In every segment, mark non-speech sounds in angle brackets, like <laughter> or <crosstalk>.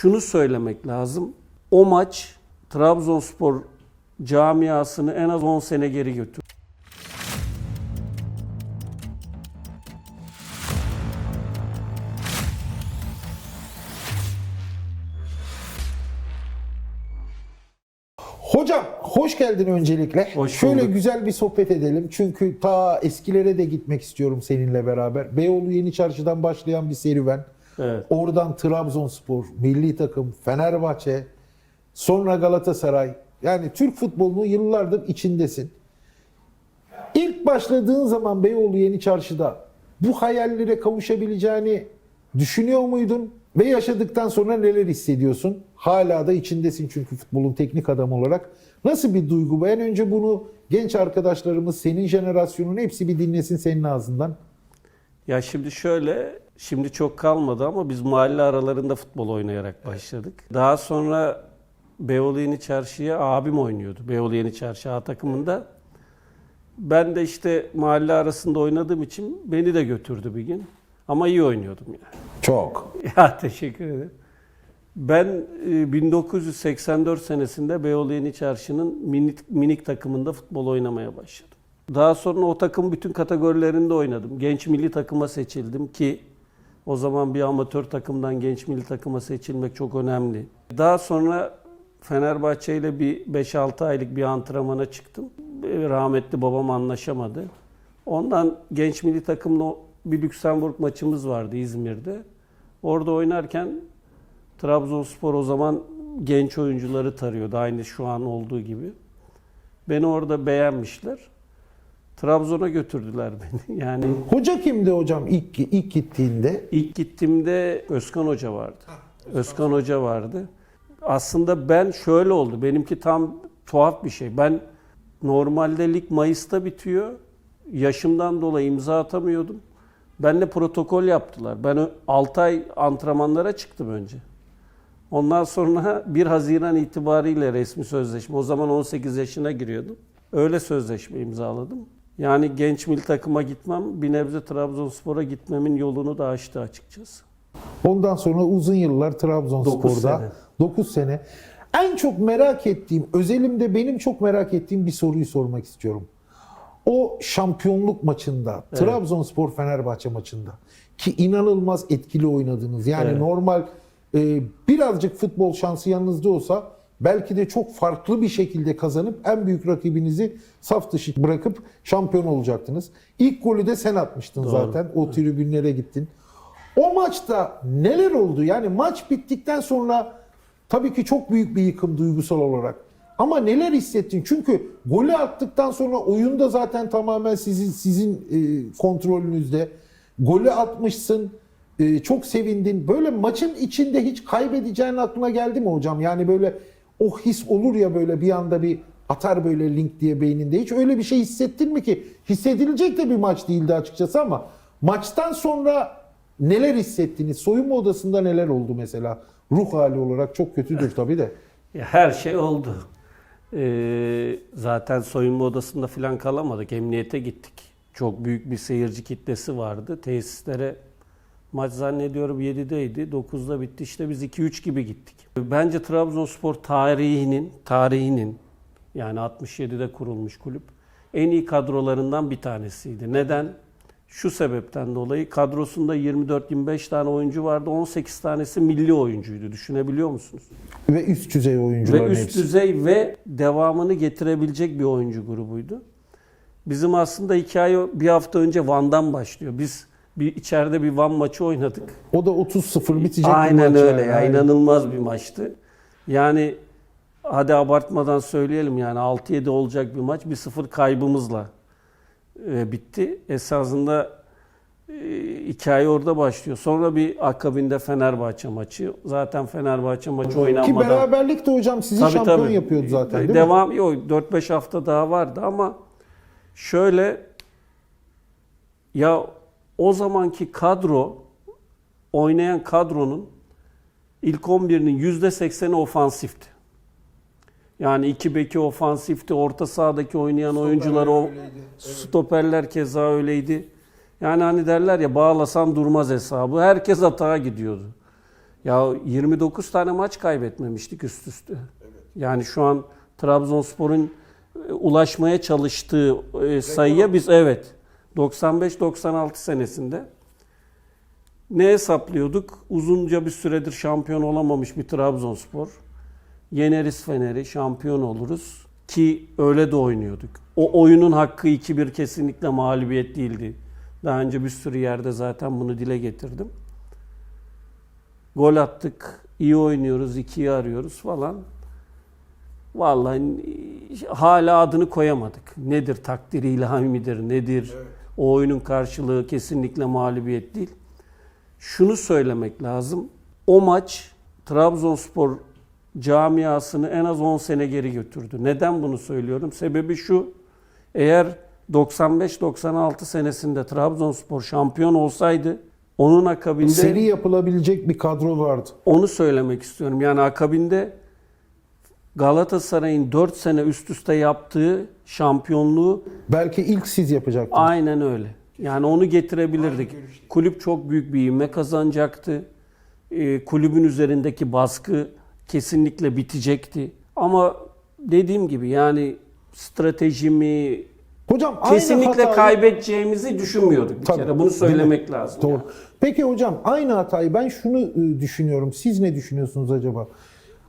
şunu söylemek lazım. O maç Trabzonspor camiasını en az 10 sene geri götürdü. Hocam hoş geldin öncelikle. Hoş Şöyle bulduk. güzel bir sohbet edelim. Çünkü ta eskilere de gitmek istiyorum seninle beraber. Beyoğlu Yeni Çarşı'dan başlayan bir serüven. Evet. Oradan Trabzonspor, milli takım, Fenerbahçe, sonra Galatasaray. Yani Türk futbolunun yıllardır içindesin. İlk başladığın zaman Beyoğlu Yeni Çarşı'da bu hayallere kavuşabileceğini düşünüyor muydun? Ve yaşadıktan sonra neler hissediyorsun? Hala da içindesin çünkü futbolun teknik adam olarak. Nasıl bir duygu bu? En önce bunu genç arkadaşlarımız, senin jenerasyonun hepsi bir dinlesin senin ağzından. Ya şimdi şöyle, şimdi çok kalmadı ama biz mahalle aralarında futbol oynayarak başladık. Daha sonra Beyoğlu Yeni Çarşı'ya abim oynuyordu. Beyoğlu Yeni Çarşı A takımında. Ben de işte mahalle arasında oynadığım için beni de götürdü bir gün. Ama iyi oynuyordum yani. Çok. <laughs> Ya teşekkür ederim. Ben e, 1984 senesinde Beyoğlu Yeni Çarşı'nın minik, minik takımında futbol oynamaya başladım. Daha sonra o takım bütün kategorilerinde oynadım. Genç milli takıma seçildim ki o zaman bir amatör takımdan genç milli takıma seçilmek çok önemli. Daha sonra Fenerbahçe ile bir 5-6 aylık bir antrenmana çıktım. E, Rahmetli babam anlaşamadı. Ondan genç milli takımla bir Lüksemburg maçımız vardı İzmir'de. Orada oynarken Trabzonspor o zaman genç oyuncuları tarıyordu aynı şu an olduğu gibi. Beni orada beğenmişler. Trabzon'a götürdüler <laughs> beni. Yani Hoca kimdi hocam ilk, ilk gittiğinde? ilk gittiğimde Özkan Hoca vardı. Özkan Hoca vardı. Aslında ben şöyle oldu. Benimki tam tuhaf bir şey. Ben normalde lig Mayıs'ta bitiyor. Yaşımdan dolayı imza atamıyordum. Benle protokol yaptılar. Ben 6 ay antrenmanlara çıktım önce. Ondan sonra <laughs> 1 Haziran itibariyle resmi sözleşme. O zaman 18 yaşına giriyordum. Öyle sözleşme imzaladım. Yani genç milli takıma gitmem, bir nebze Trabzonspor'a gitmemin yolunu da açtı açıkçası. Ondan sonra uzun yıllar Trabzonspor'da. sene. 9 sene. En çok merak ettiğim, özelimde benim çok merak ettiğim bir soruyu sormak istiyorum. O şampiyonluk maçında, Trabzonspor Fenerbahçe maçında ki inanılmaz etkili oynadınız. Yani Evet. normal e, birazcık futbol şansı yanınızda olsa belki de çok farklı bir şekilde kazanıp en büyük rakibinizi saf dışı bırakıp şampiyon olacaktınız. İlk golü de sen atmıştın Doğru. zaten. O tribünlere gittin. O maçta neler oldu? Yani maç bittikten sonra tabii ki çok büyük bir yıkım duygusal olarak. Ama neler hissettin? Çünkü golü attıktan sonra oyunda zaten tamamen sizin sizin e, kontrolünüzde. Golü atmışsın. e, çok sevindin. Böyle maçın içinde hiç kaybedeceğin aklına geldi mi hocam? Yani böyle o his olur ya böyle bir anda bir atar böyle link diye beyninde. Hiç öyle bir şey hissettin mi ki? Hissedilecek de bir maç değildi açıkçası ama maçtan sonra neler hissettiniz? Soyunma odasında neler oldu mesela? Ruh hali olarak çok kötüdür tabii de. Her şey oldu. Ee, zaten soyunma odasında falan kalamadık. Emniyete gittik. Çok büyük bir seyirci kitlesi vardı. Tesislere maç zannediyorum 7'deydi. 9'da bitti. İşte biz 2-3 gibi gittik. Bence Trabzonspor tarihinin, tarihinin yani 67'de kurulmuş kulüp en iyi kadrolarından bir tanesiydi. Neden? Şu sebepten dolayı kadrosunda 24-25 tane oyuncu vardı. 18 tanesi milli oyuncuydu. Düşünebiliyor musunuz? Ve üst düzey Ve oyuncuların üst hepsi. düzey ve devamını getirebilecek bir oyuncu grubuydu. Bizim aslında hikaye bir hafta önce Van'dan başlıyor. Biz bir içeride bir Van maçı oynadık. O da 30-0 bitecek bir Aynen maç öyle yani. ya. İnanılmaz bir maçtı. Yani hadi abartmadan söyleyelim yani 6-7 olacak bir maç. 1-0 kaybımızla e, bitti. Esasında e, hikaye orada başlıyor. Sonra bir akabinde Fenerbahçe maçı. Zaten Fenerbahçe maçı Ki oynanmadan... beraberlik de hocam sizi Tabii, şampiyon tabii. yapıyordu zaten değil mi? Devam yok 4-5 hafta daha vardı ama şöyle ya o zamanki kadro oynayan kadronun ilk 11'inin %80'i ofansifti. Yani iki beki ofansifti, orta sahadaki oynayan oyuncular o stoperler keza öyleydi. Yani hani derler ya bağlasan durmaz hesabı. Herkes atağa gidiyordu. Ya 29 tane maç kaybetmemiştik üst üste. Yani şu an Trabzonspor'un e, ulaşmaya çalıştığı e, sayıya biz evet 95-96 senesinde ne hesaplıyorduk? Uzunca bir süredir şampiyon olamamış bir Trabzonspor. Yeneriz Fener'i, şampiyon oluruz. Ki öyle de oynuyorduk. O oyunun hakkı 2-1 kesinlikle mağlubiyet değildi. Daha önce bir sürü yerde zaten bunu dile getirdim. Gol attık, iyi oynuyoruz, ikiyi arıyoruz falan. Vallahi hala adını koyamadık. Nedir takdir ilahi midir, nedir? O oyunun karşılığı kesinlikle mağlubiyet değil. Şunu söylemek lazım. O maç Trabzonspor camiasını en az 10 sene geri götürdü. Neden bunu söylüyorum? Sebebi şu. Eğer 95-96 senesinde Trabzonspor şampiyon olsaydı onun akabinde Seri yapılabilecek bir kadro vardı. onu söylemek istiyorum. Yani akabinde Galatasaray'ın 4 sene üst üste yaptığı şampiyonluğu Belki ilk siz yapacaktınız. aynen öyle. Yani onu getirebilirdik. Kulüp çok büyük bir ivme kazanacaktı. Ee, kulübün üzerindeki baskı kesinlikle bitecekti. Ama dediğim gibi yani stratejimi Hocam aynı kesinlikle hatayı- kaybedeceğimizi düşünmüyorduk bir Tabii. kere. Bunu söylemek lazım. Doğru. yani. Peki hocam aynı hatayı ben şunu e, düşünüyorum. Siz ne düşünüyorsunuz acaba?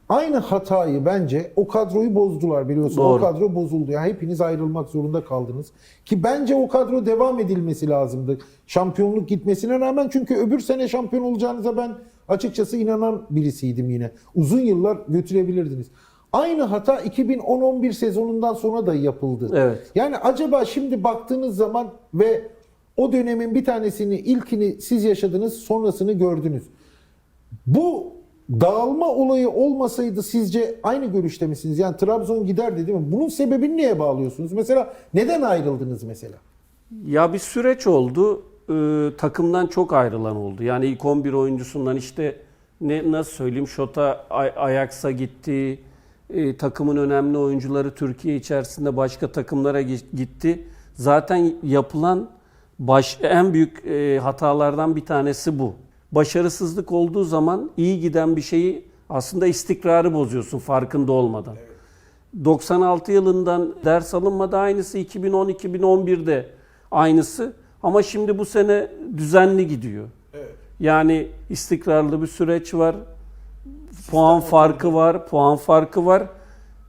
Aynı hatayı bence o kadroyu bozdular biliyorsunuz. O Doğru. kadro bozuldu. Yani hepiniz ayrılmak zorunda kaldınız. Ki bence o kadro devam edilmesi lazımdı. Şampiyonluk gitmesine rağmen çünkü öbür sene şampiyon olacağınıza ben açıkçası inanan birisiydim yine. Uzun yıllar götürebilirdiniz. Aynı hata 2010-11 sezonundan sonra da yapıldı. Evet. Yani acaba şimdi baktığınız zaman ve o dönemin bir tanesini, ilkini siz yaşadınız, sonrasını gördünüz. Bu dağılma olayı olmasaydı sizce aynı görüşte misiniz? Yani Trabzon giderdi değil mi? Bunun sebebini neye bağlıyorsunuz? Mesela neden ayrıldınız mesela? Ya bir süreç oldu. Ee, takımdan çok ayrılan oldu. Yani ilk 11 oyuncusundan işte ne nasıl söyleyeyim Şota Ay- Ajax'a gitti. Ee, takımın önemli oyuncuları Türkiye içerisinde başka takımlara gi- gitti. Zaten yapılan baş en büyük e, hatalardan bir tanesi bu. Başarısızlık olduğu zaman iyi giden bir şeyi aslında istikrarı bozuyorsun farkında olmadan. 96 yılından ders alınmadı aynısı 2010-2011'de aynısı ama şimdi bu sene düzenli gidiyor. Yani istikrarlı bir süreç var. Puan farkı var, puan farkı var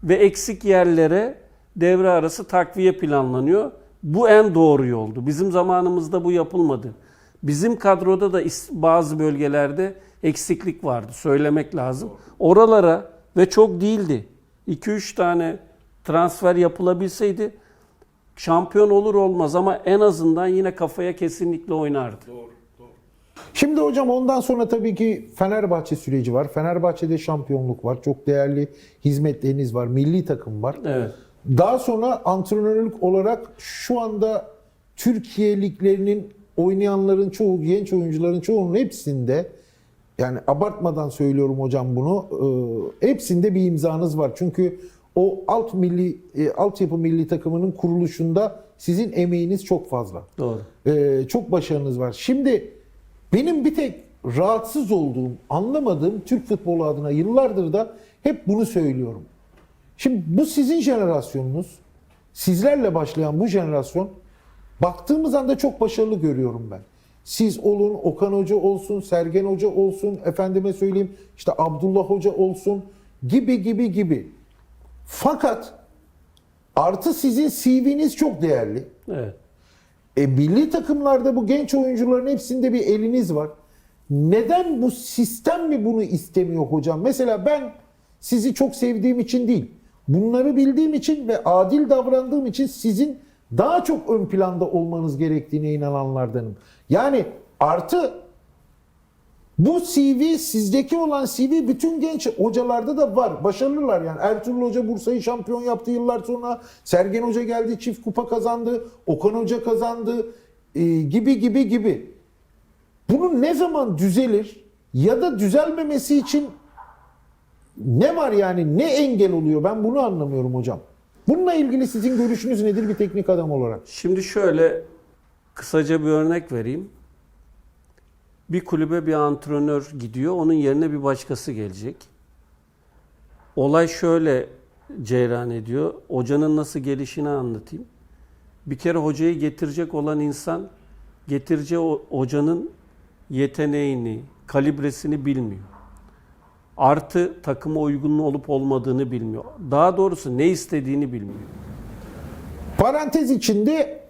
ve eksik yerlere devre arası takviye planlanıyor. Bu en doğru yoldu. Bizim zamanımızda bu yapılmadı. Bizim kadroda da bazı bölgelerde eksiklik vardı. Söylemek lazım. Oralara ve çok değildi. 2-3 tane transfer yapılabilseydi şampiyon olur olmaz ama en azından yine kafaya kesinlikle oynardı. Şimdi hocam ondan sonra tabii ki Fenerbahçe süreci var. Fenerbahçe'de şampiyonluk var. Çok değerli hizmetleriniz var. Milli takım var. Evet. Daha sonra antrenörlük olarak şu anda Türkiye liglerinin oynayanların çoğu, genç oyuncuların çoğunun hepsinde yani abartmadan söylüyorum hocam bunu. e, hepsinde bir imzanız var. Çünkü o alt milli e, altyapı milli takımının kuruluşunda sizin emeğiniz çok fazla. Doğru. Ee, çok başarınız var. Şimdi benim bir tek rahatsız olduğum, anlamadığım Türk futbolu adına yıllardır da hep bunu söylüyorum. Şimdi bu sizin jenerasyonunuz. Sizlerle başlayan bu jenerasyon baktığımız anda çok başarılı görüyorum ben. Siz olun, Okan Hoca olsun, Sergen Hoca olsun, efendime söyleyeyim işte Abdullah Hoca olsun gibi gibi gibi. Fakat artı sizin CV'niz çok değerli. Evet. E, milli takımlarda bu genç oyuncuların hepsinde bir eliniz var. Neden bu sistem mi bunu istemiyor hocam? Mesela ben sizi çok sevdiğim için değil, bunları bildiğim için ve adil davrandığım için sizin daha çok ön planda olmanız gerektiğine inananlardanım. Yani artı bu CV sizdeki olan CV bütün genç hocalarda da var. Başarılılar yani. Ertuğrul Hoca Bursa'yı şampiyon yaptı yıllar sonra. Sergen Hoca geldi çift kupa kazandı. Okan Hoca kazandı. e, gibi gibi gibi. Bunun ne zaman düzelir ya da düzelmemesi için ne var yani ne engel oluyor ben bunu anlamıyorum hocam. Bununla ilgili sizin görüşünüz nedir bir teknik adam olarak? Şimdi şöyle kısaca bir örnek vereyim. Bir kulübe bir antrenör gidiyor, onun yerine bir başkası gelecek. Olay şöyle cereyan ediyor. Hocanın nasıl gelişini anlatayım. Bir kere hocayı getirecek olan insan getireceği hocanın yeteneğini, kalibresini bilmiyor. Artı takıma uygun olup olmadığını bilmiyor. Daha doğrusu ne istediğini bilmiyor. Parantez içinde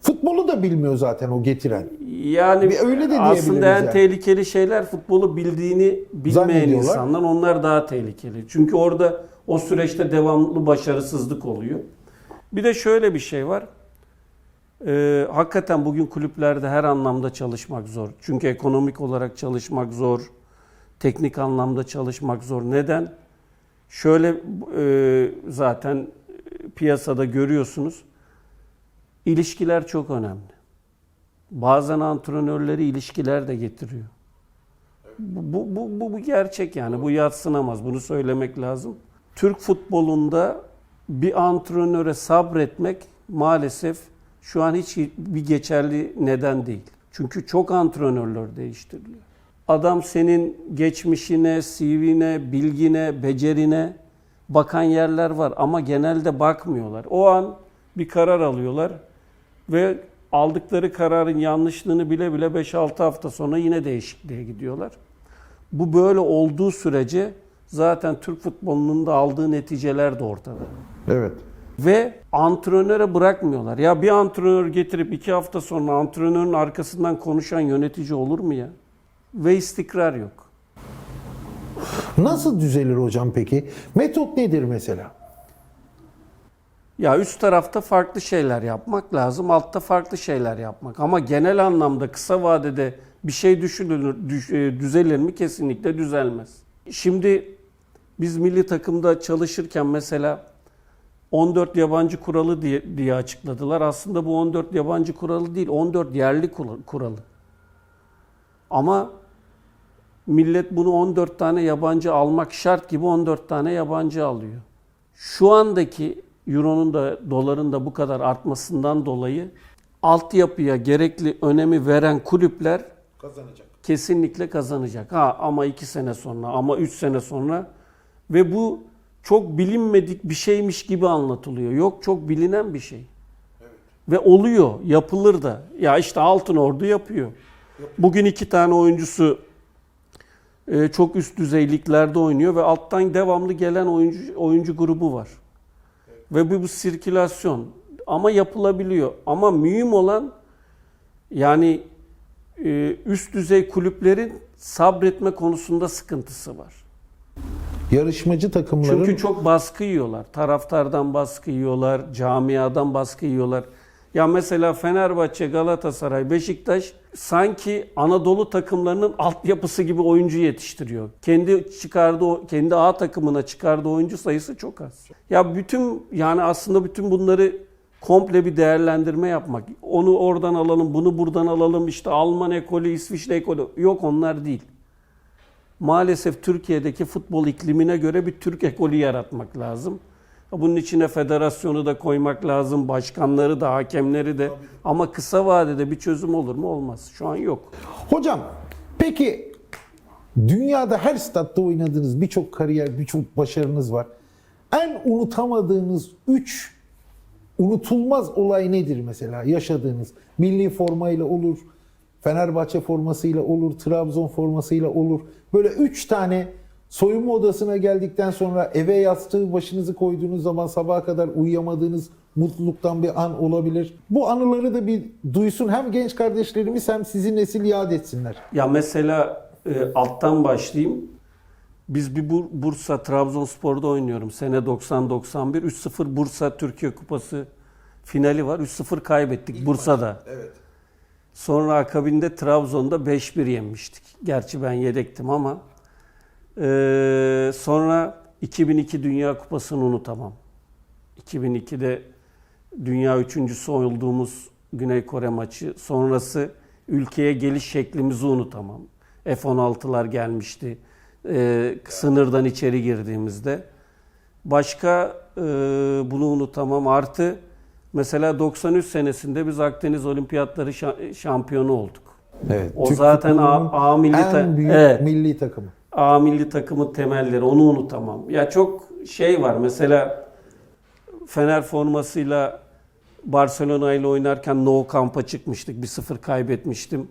futbolu da bilmiyor zaten o getiren. Yani Bir öyle de aslında en yani. tehlikeli şeyler futbolu bildiğini bilmeyen insanlar. Onlar daha tehlikeli. Çünkü orada o süreçte devamlı başarısızlık oluyor. Bir de şöyle bir şey var. Ee, hakikaten bugün kulüplerde her anlamda çalışmak zor. Çünkü ekonomik olarak çalışmak zor. Teknik anlamda çalışmak zor. Neden? Şöyle e, zaten piyasada görüyorsunuz. İlişkiler çok önemli. Bazen antrenörleri ilişkiler de getiriyor. Bu, bu, bu, bu, gerçek yani. Bu yatsınamaz. Bunu söylemek lazım. Türk futbolunda bir antrenöre sabretmek maalesef şu an hiç bir geçerli neden değil. Çünkü çok antrenörler değiştiriliyor. Adam senin geçmişine, CV'ne, bilgine, becerine bakan yerler var ama genelde bakmıyorlar. O an bir karar alıyorlar ve aldıkları kararın yanlışlığını bile bile 5-6 hafta sonra yine değişikliğe gidiyorlar. Bu böyle olduğu sürece zaten Türk futbolunun da aldığı neticeler de ortada. Evet. Ve antrenöre bırakmıyorlar. Ya bir antrenör getirip iki hafta sonra antrenörün arkasından konuşan yönetici olur mu ya? Ve istikrar yok. Nasıl düzelir hocam peki? Metot nedir mesela? Ya üst tarafta farklı şeyler yapmak lazım, altta farklı şeyler yapmak. Ama genel anlamda kısa vadede bir şey düşünülür, düş- e, düzelir mi? Kesinlikle düzelmez. Şimdi biz milli takımda çalışırken mesela 14 yabancı kuralı diye, diye açıkladılar. Aslında bu 14 yabancı kuralı değil, 14 yerli kura- kuralı. Ama millet bunu 14 tane yabancı almak şart gibi 14 tane yabancı alıyor. Şu andaki euronun da doların da bu kadar artmasından dolayı altyapıya gerekli önemi veren kulüpler Kazanacak. kesinlikle kazanacak. Ha ama 2 sene sonra ama 3 sene sonra ve bu çok bilinmedik bir şeymiş gibi anlatılıyor. Yok çok bilinen bir şey. Ve oluyor, yapılır da. Ya işte Altın Ordu yapıyor. Bugün iki tane oyuncusu çok üst düzey liglerde oynuyor ve alttan devamlı gelen oyuncu oyuncu grubu var. Ve bu, bu sirkülasyon ama yapılabiliyor. Ama mühim olan yani e, üst düzey kulüplerin sabretme konusunda sıkıntısı var. Yarışmacı takımların Çünkü çok baskı yiyorlar. Taraftardan baskı yiyorlar, camiadan baskı yiyorlar. Ya mesela Fenerbahçe, Galatasaray, Beşiktaş sanki Anadolu takımlarının altyapısı gibi oyuncu yetiştiriyor. Kendi çıkardığı kendi A takımına çıkardığı oyuncu sayısı çok az. Ya bütün yani aslında bütün bunları komple bir değerlendirme yapmak. Onu oradan alalım, bunu buradan alalım. işte Alman ekolü, İsviçre ekolü. Yok onlar değil maalesef Türkiye'deki futbol iklimine göre bir Türk ekolü yaratmak lazım. Bunun içine federasyonu da koymak lazım, başkanları da, hakemleri de. Ama kısa vadede bir çözüm olur mu? Olmaz. Şu an yok. Hocam peki dünyada her statta oynadığınız birçok kariyer, birçok başarınız var. En unutamadığınız 3 unutulmaz olay nedir mesela yaşadığınız? Milli formayla olur, Fenerbahçe formasıyla olur, Trabzon formasıyla olur. Böyle 3 tane soyunma odasına geldikten sonra eve yastığı başınızı koyduğunuz zaman sabaha kadar uyuyamadığınız mutluluktan bir an olabilir. Bu anıları da bir duysun hem genç kardeşlerimiz hem sizin nesil yad etsinler. Ya mesela e, alttan başlayayım. Biz bir Bur- Bursa Trabzonspor'da oynuyorum. Sene 90-91. 3-0 Bursa Türkiye Kupası finali var. 3-0 kaybettik Bursa'da. Evet. Sonra akabinde Trabzon'da 5-1 yenmiştik. Gerçi ben yedektim ama. Ee, sonra 2002 Dünya Kupası'nı unutamam. 2002'de dünya üçüncüsü olduğumuz Güney Kore maçı. Sonrası ülkeye geliş şeklimizi unutamam. F-16'lar gelmişti. Ee, sınırdan içeri girdiğimizde. Başka e, bunu unutamam. Artı mesela 93 senesinde biz Akdeniz Olimpiyatları şa- şampiyonu olduk. Evet. O zaten A- A milli en ta- büyük Evet. milli takımı. A milli takımın temelleri onu unutamam. Ya çok şey var mesela Fener formasıyla Barcelona ile oynarken No Camp'a çıkmıştık. 1-0 kaybetmiştim.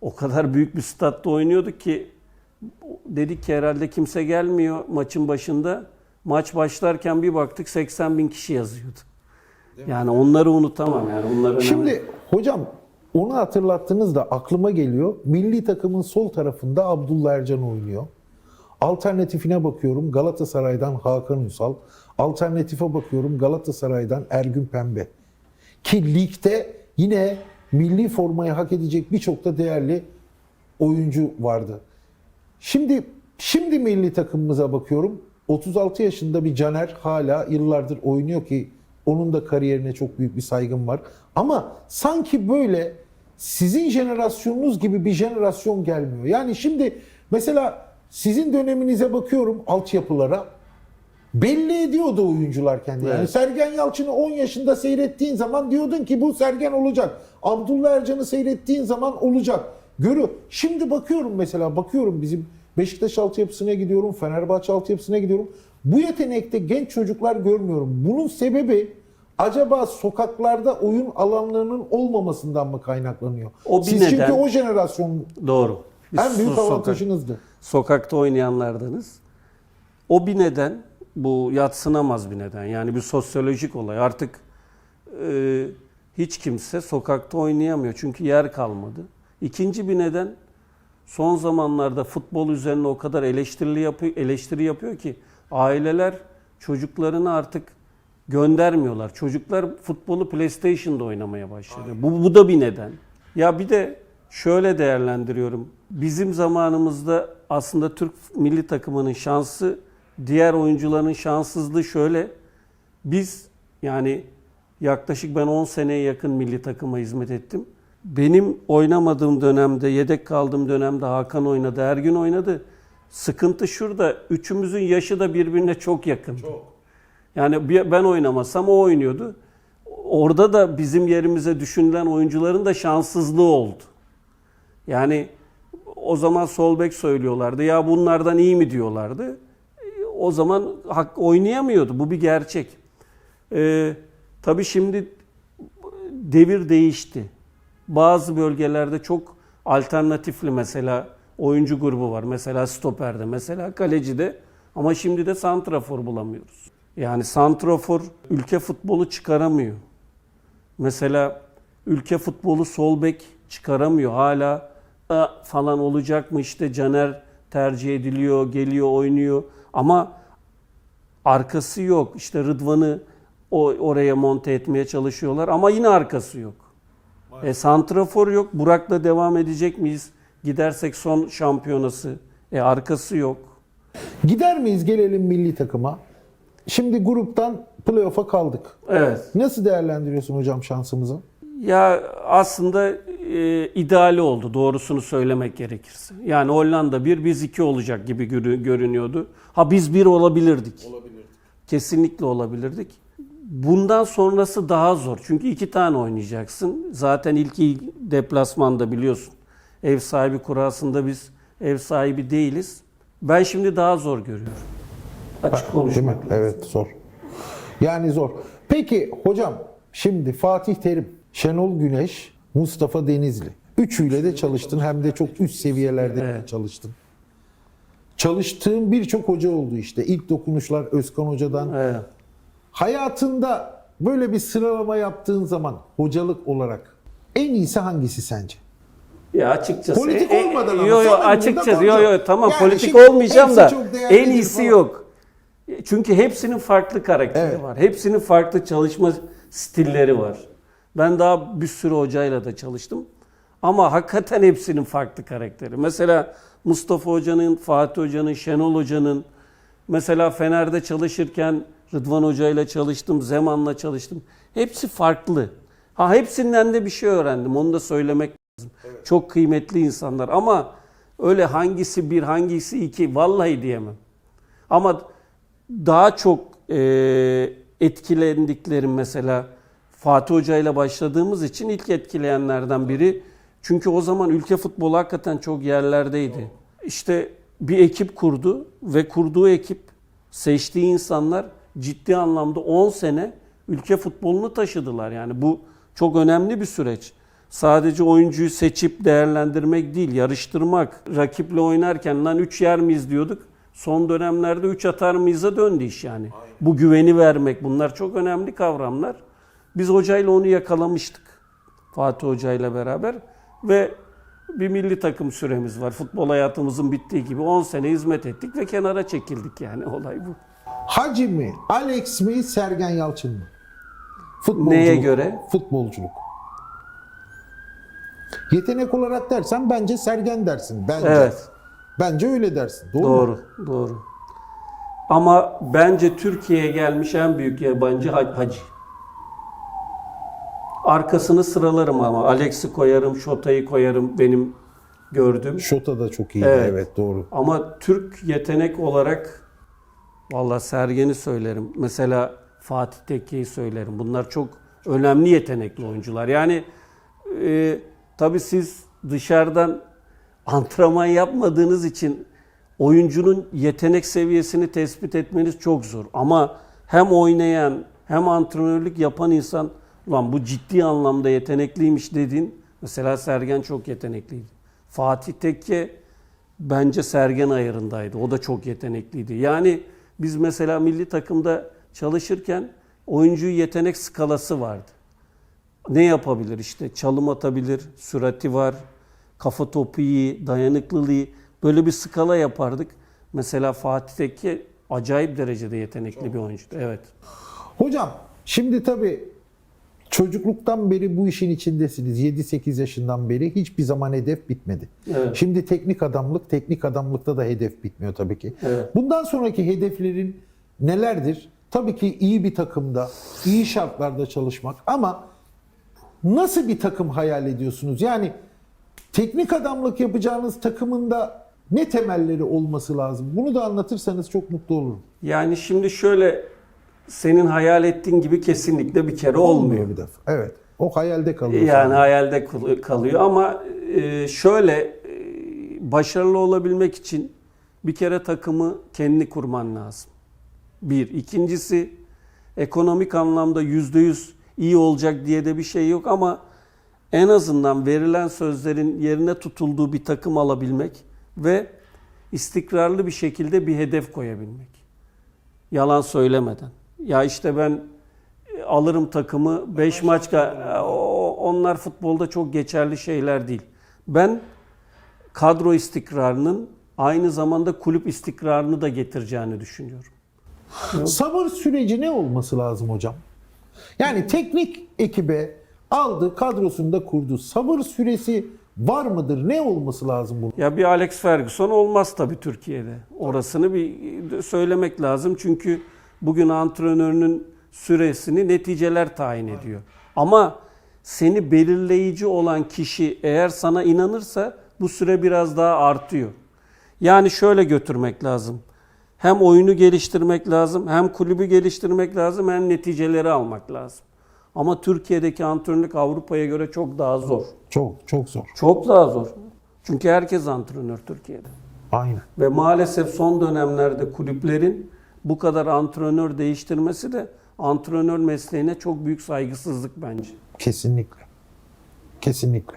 O kadar büyük bir statta oynuyorduk ki dedik ki herhalde kimse gelmiyor maçın başında. Maç başlarken bir baktık 80 bin kişi yazıyordu. Yani onları unutamam yani. Onlar önemli. Şimdi hocam onu hatırlattığınızda aklıma geliyor. Milli takımın sol tarafında Abdullah Ercan oynuyor. Alternatifine bakıyorum Galatasaray'dan Hakan Ünsal. Alternatife bakıyorum Galatasaray'dan Ergün Pembe. Ki ligde yine milli formayı hak edecek birçok da değerli oyuncu vardı. Şimdi şimdi milli takımımıza bakıyorum. 36 yaşında bir Caner hala yıllardır oynuyor ki onun da kariyerine çok büyük bir saygım var. Ama sanki böyle sizin jenerasyonunuz gibi bir jenerasyon gelmiyor. Yani şimdi mesela sizin döneminize bakıyorum altyapılara. Belli ediyordu oyuncular kendini. Yani Evet. Sergen Yalçın'ı 10 yaşında seyrettiğin zaman diyordun ki bu Sergen olacak. Abdullah Ercan'ı seyrettiğin zaman olacak. Görü. Şimdi bakıyorum mesela bakıyorum bizim Beşiktaş altyapısına gidiyorum, Fenerbahçe altyapısına gidiyorum. Bu yetenekte genç çocuklar görmüyorum. Bunun sebebi acaba sokaklarda oyun alanlarının olmamasından mı kaynaklanıyor? O bir Siz neden. çünkü o jenerasyon Doğru. Biz en büyük so- sokak- avantajınızdı. sokakta oynayanlardanız. O bir neden, bu yatsınamaz bir neden. Yani bir sosyolojik olay. Artık e, hiç kimse sokakta oynayamıyor çünkü yer kalmadı. İkinci bir neden, son zamanlarda futbol üzerine o kadar eleştiri yapıyor, eleştiri yapıyor ki aileler çocuklarını artık göndermiyorlar. Çocuklar futbolu PlayStation'da oynamaya başladı. Bu, bu da bir neden. Ya bir de şöyle değerlendiriyorum. Bizim zamanımızda aslında Türk milli takımının şansı diğer oyuncuların şanssızlığı şöyle. Biz yani yaklaşık ben 10 seneye yakın milli takıma hizmet ettim. Benim oynamadığım dönemde, yedek kaldığım dönemde Hakan oynadı, Ergün oynadı. Sıkıntı şurada. Üçümüzün yaşı da birbirine çok yakın. Yani bir- ben oynamasam o oynuyordu. Orada da bizim yerimize düşünülen oyuncuların da şanssızlığı oldu. Yani o zaman sol bek söylüyorlardı. Ya bunlardan iyi mi diyorlardı. O zaman hak oynayamıyordu. Bu bir gerçek. Ee, tabii şimdi devir değişti. Bazı bölgelerde çok alternatifli mesela oyuncu grubu var. Mesela stoperde, mesela kalecide ama şimdi de santrafor bulamıyoruz. Yani santrafor ülke futbolu çıkaramıyor. Mesela ülke futbolu sol bek çıkaramıyor. Hala falan olacak mı işte Caner tercih ediliyor, geliyor, oynuyor. Ama arkası yok. İşte Rıdvan'ı oraya monte etmeye çalışıyorlar ama yine arkası yok. E, santrafor yok. Burak'la devam edecek miyiz? Gidersek son şampiyonası. E arkası yok. Gider miyiz gelelim milli takıma? Şimdi gruptan playoff'a kaldık. Evet. Nasıl değerlendiriyorsun hocam şansımızı? Ya aslında e, ideali oldu doğrusunu söylemek gerekirse. Yani Hollanda 1 biz 2 olacak gibi görü- görünüyordu. Ha biz 1 olabilirdik. Kesinlikle olabilirdik. Bundan sonrası daha zor. Çünkü iki tane oynayacaksın. Zaten ilk ilk deplasmanda biliyorsun. Ev sahibi kurasında biz ev sahibi değiliz. Ben şimdi daha zor görüyorum. Açık konuşmak. Evet zor. Yani zor. Peki hocam şimdi Fatih Terim, Şenol Güneş, Mustafa Denizli. Üçüyle de çalıştın hem de çok üst seviyelerde Evet. çalıştın. Çalıştığın birçok hoca oldu işte. İlk dokunuşlar Özkan Hoca'dan. Evet. Hayatında böyle bir sıralama yaptığın zaman hocalık olarak en iyisi hangisi sence? Ya açıkçası. Politik e, e, olmadan ama Yo yo açıkçası yo yo tamam Yani politik olmayacağım da en iyisi falan. yok. Çünkü hepsinin farklı karakteri Evet. var. Hepsinin farklı çalışma stilleri var. Ben daha bir sürü hocayla da çalıştım. Ama hakikaten hepsinin farklı karakteri. Mesela Mustafa Hoca'nın, Fatih Hoca'nın, Şenol Hoca'nın mesela Fener'de çalışırken Rıdvan Hoca'yla çalıştım, Zeman'la çalıştım. Hepsi farklı. Ha hepsinden de bir şey öğrendim. Onu da söylemek lazım. Çok kıymetli insanlar ama öyle hangisi bir, hangisi iki vallahi diyemem. Ama daha çok e, etkilendiklerim mesela Fatih Hoca ile başladığımız için ilk etkileyenlerden biri Çünkü o zaman ülke futbolu hakikaten çok yerlerdeydi. İşte bir ekip kurdu ve kurduğu ekip seçtiği insanlar ciddi anlamda 10 sene ülke futbolunu taşıdılar. Yani bu çok önemli bir süreç. Sadece oyuncuyu seçip değerlendirmek değil, yarıştırmak. Rakiple oynarken lan 3 yer miyiz diyorduk. Son dönemlerde 3 atar mıyız'a döndü iş yani. Bu güveni vermek bunlar çok önemli kavramlar. Biz hocayla onu yakalamıştık. Fatih Hoca ile beraber ve bir milli takım süremiz var. Futbol hayatımızın bittiği gibi 10 sene hizmet ettik ve kenara çekildik yani <laughs> olay bu. Hacı mi, Alex mi, Sergen Yalçın mı? Futbolculuk. Neye göre? Futbolculuk. Yetenek olarak dersen bence Sergen dersin. Bence. Evet. Bence öyle dersin. Doğru, mu? Doğru, doğru. Ama bence Türkiye'ye gelmiş en büyük yabancı Ha- Hacı. Arkasını sıralarım ama. Alex'i koyarım, Şota'yı koyarım benim gördüğüm. Şota da çok iyi. Evet. Evet. doğru. Ama Türk yetenek olarak valla Sergen'i söylerim. Mesela Fatih Tekke'yi söylerim. Bunlar çok önemli yetenekli oyuncular. Yani e, tabii siz dışarıdan antrenman yapmadığınız için oyuncunun yetenek seviyesini tespit etmeniz çok zor. Ama hem oynayan hem antrenörlük yapan insan ulan bu ciddi anlamda yetenekliymiş dediğin mesela Sergen çok yetenekliydi. Fatih Tekke bence Sergen ayarındaydı. O da çok yetenekliydi. Yani biz mesela milli takımda çalışırken oyuncu yetenek skalası vardı. Ne yapabilir işte? Çalım atabilir, sürati var, kafa topu iyi, dayanıklılığı. Böyle bir skala yapardık. Mesela Fatih Tekke acayip derecede yetenekli bir oyuncuydu. Evet. Hocam şimdi tabii çocukluktan beri bu işin içindesiniz. 7-8 yaşından beri hiçbir zaman hedef bitmedi. Evet. Şimdi teknik adamlık, teknik adamlıkta da hedef bitmiyor tabii ki. Evet. Bundan sonraki hedeflerin nelerdir? Tabii ki iyi bir takımda, iyi şartlarda çalışmak ama nasıl bir takım hayal ediyorsunuz? Yani teknik adamlık yapacağınız takımında ne temelleri olması lazım? Bunu da anlatırsanız çok mutlu olurum. Yani şimdi şöyle senin hayal ettiğin gibi kesinlikle bir kere olmuyor. bir defa. Evet. O hayalde kalıyor. Yani sonra. hayalde kal- kalıyor ama e, şöyle e, başarılı olabilmek için bir kere takımı kendi kurman lazım. Bir. İkincisi ekonomik anlamda yüzde yüz iyi olacak diye de bir şey yok ama en azından verilen sözlerin yerine tutulduğu bir takım alabilmek ve istikrarlı bir şekilde bir hedef koyabilmek. Yalan söylemeden. Ya işte ben e, alırım takımı 5 maç onlar futbolda çok geçerli şeyler değil. Ben kadro istikrarının aynı zamanda kulüp istikrarını da getireceğini düşünüyorum. Sabır süreci ne olması lazım hocam? Yani teknik ekibe aldı, kadrosunda kurdu. Sabır süresi var mıdır? Ne olması lazım bunun? Ya bir Alex Ferguson olmaz tabii Türkiye'de. Orasını bir söylemek lazım. Çünkü bugün antrenörünün süresini neticeler tayin ediyor. Ama seni belirleyici olan kişi eğer sana inanırsa bu süre biraz daha artıyor. Yani şöyle götürmek lazım. Hem oyunu geliştirmek lazım, hem kulübü geliştirmek lazım, hem neticeleri almak lazım. Ama Türkiye'deki antrenörlük Avrupa'ya göre çok daha zor. Çok çok zor. Çok daha zor. Çünkü herkes antrenör Türkiye'de. Aynen. Ve maalesef son dönemlerde kulüplerin bu kadar antrenör değiştirmesi de antrenör mesleğine çok büyük saygısızlık bence. Kesinlikle. Kesinlikle.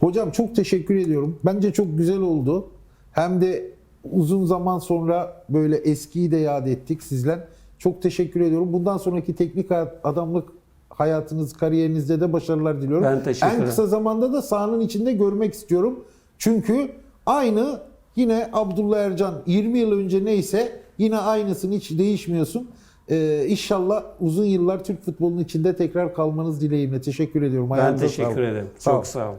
Hocam çok teşekkür ediyorum. Bence çok güzel oldu. Hem de uzun zaman sonra böyle eskiyi de yad ettik sizler. Çok teşekkür ediyorum. Bundan sonraki teknik adamlık hayatınız, kariyerinizde de başarılar diliyorum. Ben teşekkür En ederim. kısa zamanda da sahanın içinde görmek istiyorum. Çünkü aynı yine Abdullah Ercan 20 yıl önce neyse yine aynısın hiç değişmiyorsun. Ee, inşallah uzun yıllar Türk futbolunun içinde tekrar kalmanız dileğimle. Teşekkür ediyorum. Ben Ayağınıza teşekkür sağlık. ederim. Sağ Çok sağ olun.